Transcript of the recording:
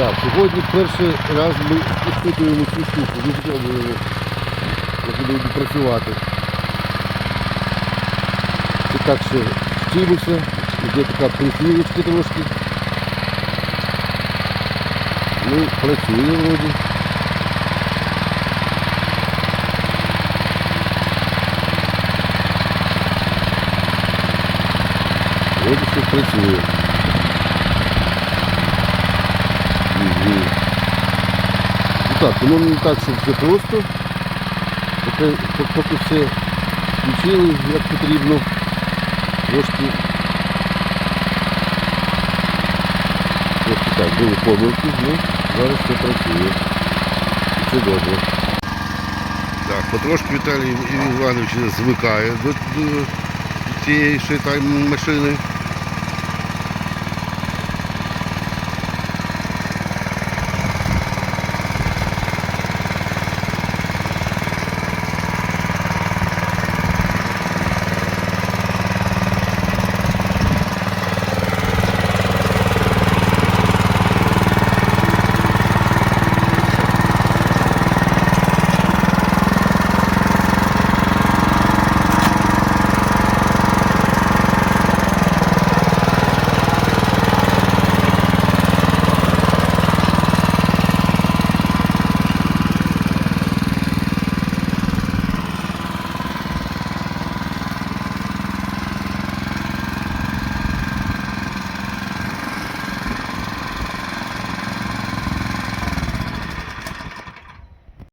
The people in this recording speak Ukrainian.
Так, сьогодні перший раз ми іспитуємо цю штуку, випробуємо, як будемо працювати. І так ще вчимося, йде така прихилочка трошки. Ну, працює вроді. Вроді все працює. Мгм. Ну так, воно не так, щоб все просто. Поки, поки все включили, як потрібно. Трошки. Трошки так, були помилки, ну, зараз все працює. І Все добре. Так, потрошки Віталій Іванович звикає до, до цієї машини.